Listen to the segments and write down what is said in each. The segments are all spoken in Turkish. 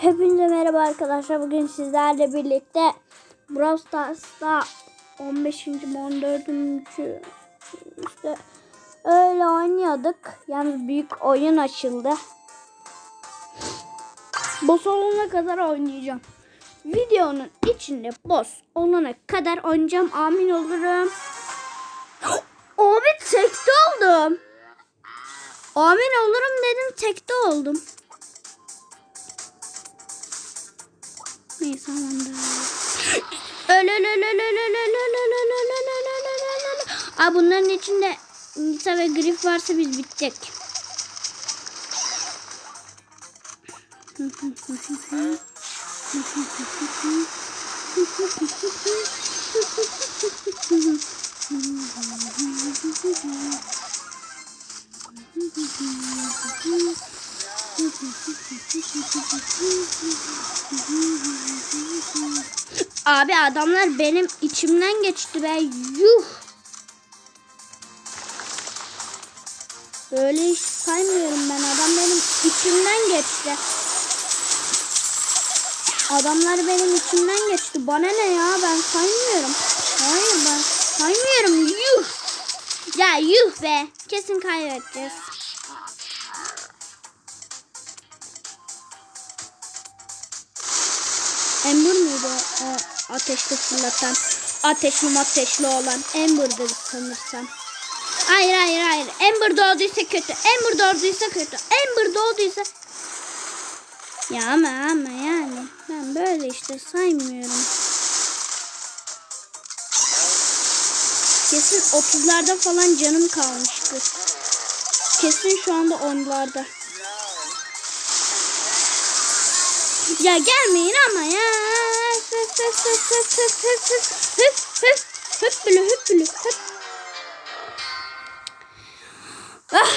Hepinize merhaba arkadaşlar. Bugün sizlerle birlikte Brawl Stars'ta 15. mi 14. işte öyle oynuyorduk. Yalnız büyük oyun açıldı. Boss olana kadar oynayacağım. Videonun içinde boss olana kadar oynayacağım. Amin olurum. Abi tekte oldum. Amin olurum dedim tekte oldum. Neyse aman da. Öl öl öl öl öl öl öl öl öl öl öl öl öl öl öl. Aa bunların içinde Nita ve Grif varsa biz bitecek. Abi adamlar benim içimden geçti be. Yuh. Böyle hiç saymıyorum ben. Adam benim içimden geçti. Adamlar benim içimden geçti. Bana ne ya? Ben saymıyorum. Hayır ben saymıyorum. Yuh. Ya yuh be. Kesin kaybedeceğiz. Ateşli fırlatan? Ateşli ateşli olan Ember'dı sanırsam. Hayır hayır hayır. Ember doğduysa kötü. Ember doğduysa kötü. Ember doğduysa... Ya ama ama yani. Ben böyle işte saymıyorum. Kesin 30'larda falan canım kalmıştır. Kesin şu anda 10'larda. Ya gelmeyin ama ya. Höp höp höp bülü höp bülü höp. Ah.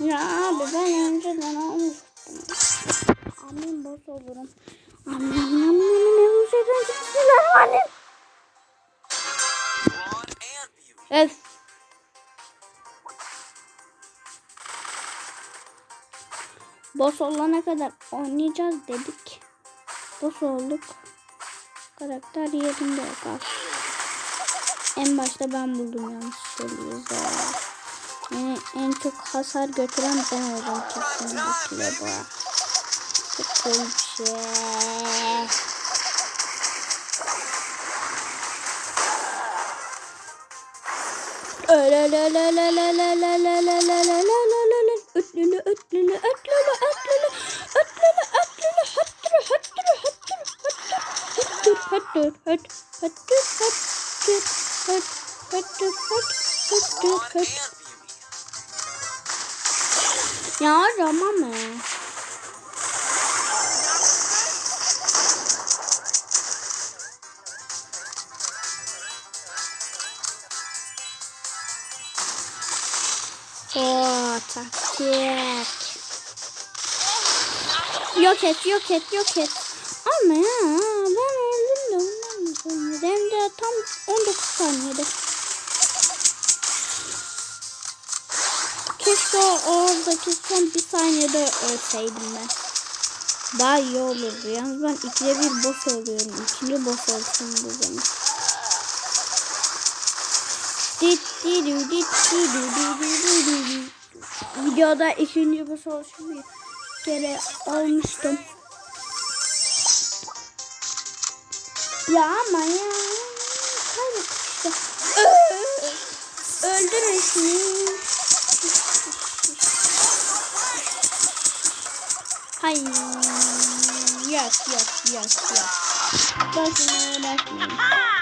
Ya abi ben önceden almıştım. Amin boş olurum. Amin amin amin amin Bismillahirrahmanirrahim. Boss olana kadar oynayacağız dedik. Boss olduk. Karakter yerinde abi. En başta ben buldum yanlış söylüyoruz ya. Yani en çok hasar götüren ben oldum kesinlikle bu. Çok cool bir şey. Öyle öyle öyle öyle öyle öyle öyle öyle öyle öyle öyle ötlülü ötlülü ötlülü Yok et yok et yok et. Ama ya ben öldüm de ondan mı sanıyordum? De tam 19 saniyede. Keşke oradaki son bir saniyede ölseydim ben. Daha iyi olurdu. Yalnız ben ikide bir boss oluyorum. İkinci boss olsun bu didu. Videoda ikinci boss bir kere olmuştum. Ya ama ya. Kaybettik işte. Öldürün şunu. Hayır. Yok yok yok yok. Boşuna uğraşmayın.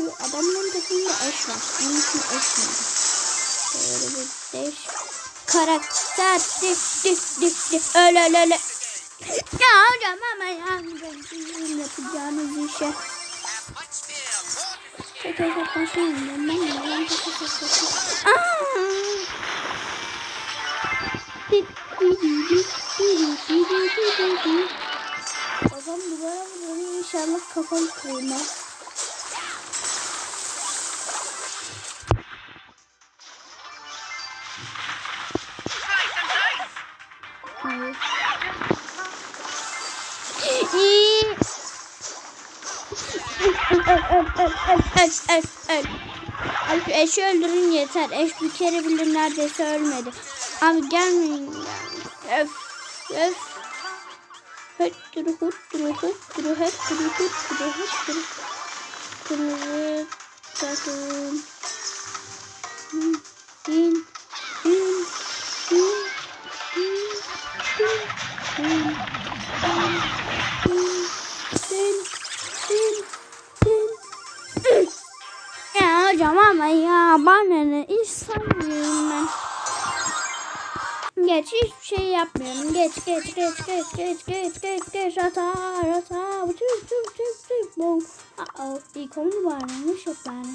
yapıyor? Adamların takımında eş var. Onun için eş mi? Böyle bir eş. Karakter. Dif dif dif dif. Öyle öyle öyle. Ya hocam ama ya. Ben sizin yapacağınız işe. Tek hesap başlayayım. Ben ben ben tek hesap başlayayım. Adam duvara vuruyor inşallah kafam kırılmaz. İyi. Öl öl öl öl öl öl öl. Abi eşi öldürün yeter. Eş bir kere bile neredeyse ölmedi. Abi gelmeyin. Öf öf. Höttürü höttürü höttürü höttürü höttürü höttürü. Kırmızı takım. Bin Ya hocam ama ya bana ne sanmıyorum ben. Geç hiçbir şey yapmıyorum. Geç geç geç geç geç geç geç geç atar atar. Tüp tüp tüp tüp bom. Aa ilk onu varmış yok yani.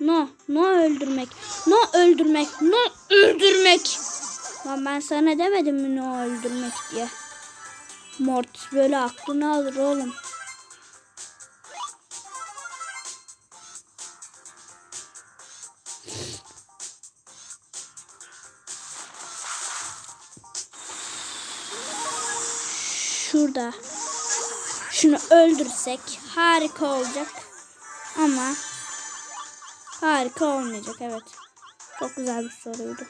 no no öldürmek. No öldürmek no öldürmek. Lan ben sana demedim mi no öldürmek diye? Mortis böyle aklını alır oğlum. Şurada. Şunu öldürsek harika olacak. Ama harika olmayacak evet. Çok güzel bir soruydu.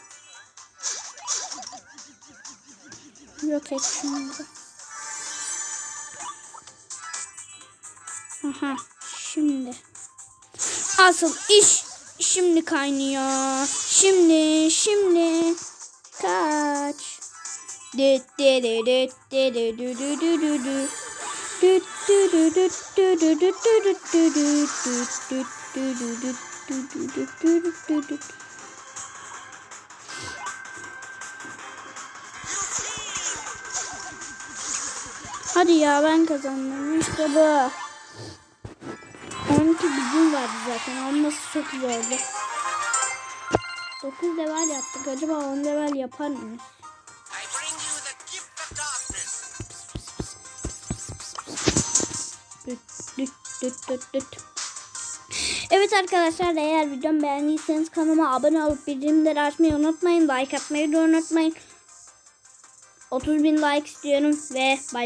Yok et da. Aha şimdi. Asıl iş şimdi kaynıyor. Şimdi şimdi kaç. Düt düt düt düt düt düt düt düt düt düt. Düt düt düt düt düt düt düt düt düt Hadi ya ben kazandım. İşte bu. 12 gücüm vardı zaten. Olması çok güzel oldu. 9 level yaptık. Acaba 10 level yapar mıyız? Düt düt düt düt düt. Evet arkadaşlar eğer videomu beğendiyseniz kanalıma abone olup bildirimleri açmayı unutmayın. Like atmayı da unutmayın. 30 bin like istiyorum ve bay